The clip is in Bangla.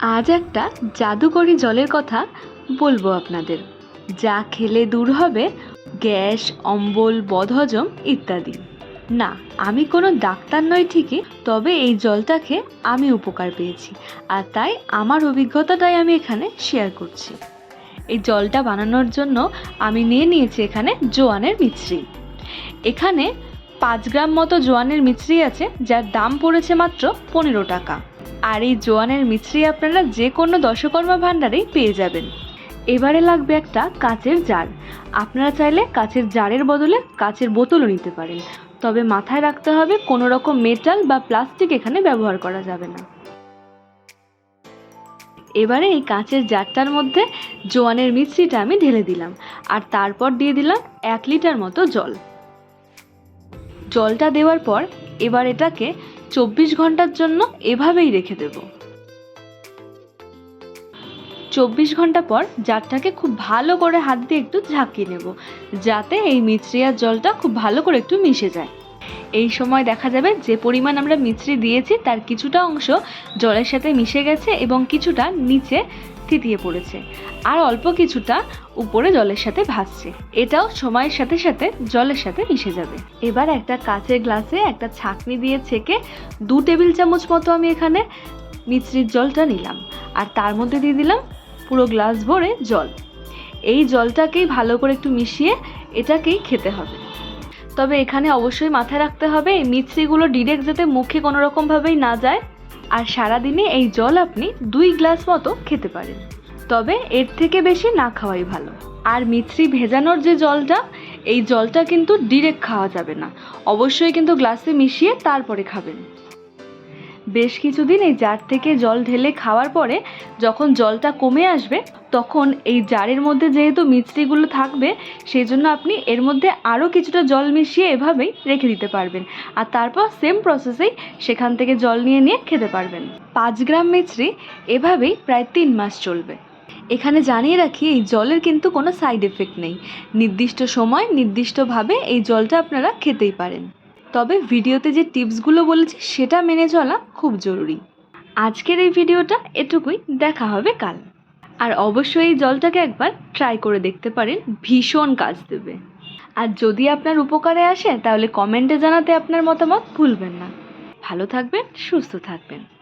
আজ একটা জাদুকরি জলের কথা বলব আপনাদের। যা খেলে দূর হবে গ্যাস, অম্বল, বদহজম ইত্যাদি। না, আমি কোনো ডাক্তার নই ঠিকই, তবে এই জলটা খেয়ে আমি উপকার পেয়েছি। আর তাই আমার অভিজ্ঞতাটাই আমি এখানে শেয়ার করছি। এই জলটা বানানোর জন্য আমি নিয়ে নিয়েছি এখানে জোয়ানের মিছরি। এখানে পাঁচ গ্রাম মতো জোয়ানের মিছরি আছে, যার দাম পড়েছে মাত্র পনেরো টাকা। আর এই জোয়ানের মিছরি আপনারা যে কোনো দশকর্মা ভাণ্ডারেই পেয়ে যাবেন। এবারে লাগবে একটা কাচের জার। আপনারা চাইলে কাচের জারের বদলে কাচের বোতলও নিতে পারেন। তবে মাথায় রাখতে হবে কোনো রকম মেটাল বা প্লাস্টিক এখানে ব্যবহার করা যাবে না। এবারে এই কাঁচের জারটার মধ্যে জোয়ানের মিশ্রিটা আমি ঢেলে দিলাম আর তারপর দিয়ে দিলাম এক লিটার মতো জল। জলটা দেওয়ার পর এবার এটাকে চব্বিশ ঘণ্টার জন্য এভাবেই রেখে দেব। চব্বিশ ঘণ্টা পর জারটাকে খুব ভালো করে হাত দিয়ে একটু ঝাঁকিয়ে নেব, যাতে এই মিশ্রিয়ার জলটা খুব ভালো করে একটু মিশে যায়। এই সময় দেখা যাবে যে পরিমাণ আমরা মিছরি দিয়েছি, তার কিছুটা অংশ জলের সাথে মিশে গেছে এবং কিছুটা নিচে থিতিয়ে পড়েছে। আর অল্প কিছুটা উপরে জলের সাথে ভাসছে। এটাও সময়ের সাথে সাথে জলের সাথে মিশে যাবে। এবার একটা কাচের গ্লাসে একটা ছাঁকনি দিয়ে ছেঁকে দু টেবিল চামচ মতো আমি এখানে মিছরির জলটা নিলাম। আর তার মধ্যে দিয়ে দিলাম পুরো গ্লাস ভরে জল। এই জলটাকেই ভালো করে একটু মিশিয়ে এটাকেই খেতে হবে। তবে এখানে অবশ্যই মাথায় রাখতে হবে, এই মিছরিগুলো ডিরেক্ট যাতে মুখে কোনো রকমভাবেই না যায়। আর সারাদিনে এই জল আপনি দুই গ্লাস মতো খেতে পারেন। তবে এর থেকে বেশি না খাওয়াই ভালো। আর মিছরি ভেজানোর যে জলটা, এই জলটা কিন্তু ডিরেক্ট খাওয়া যাবে না। অবশ্যই কিন্তু গ্লাসে মিশিয়ে তারপরে খাবেন। বেশ কিছুদিন এই জার থেকে জল ঢেলে খাওয়ার পরে যখন জলটা কমে আসবে তখন এই জারের মধ্যে যেহেতু মিছরিগুলো থাকবে সেই জন্য আপনি এর মধ্যে আরও কিছুটা জল মিশিয়ে এভাবেই রেখে দিতে পারবেন। আর তারপর সেম প্রসেসেই সেখান থেকে জল নিয়ে নিয়ে খেতে পারবেন। পাঁচ গ্রাম মিছরি এভাবেই প্রায় তিন মাস চলবে। এখানে জানিয়ে রাখি, এই জলের কিন্তু কোনো সাইড এফেক্ট নেই। নির্দিষ্ট সময় নির্দিষ্টভাবে এই জলটা আপনারা খেতেই পারেন। তবে ভিডিওতে যে টিপসগুলো বলেছি, সেটা মেনে চলা খুব জরুরি। আজকের এই ভিডিওটা এটুকুই। দেখা হবে কাল। আর অবশ্যই এই জলটাকে একবার ট্রাই করে দেখতে পারেন, ভীষণ কাজ দেবে। আর যদি আপনার উপকারে আসে, তাহলে কমেন্টে জানাতে আপনার মতামত ভুলবেন না। ভালো থাকবেন, সুস্থ থাকবেন।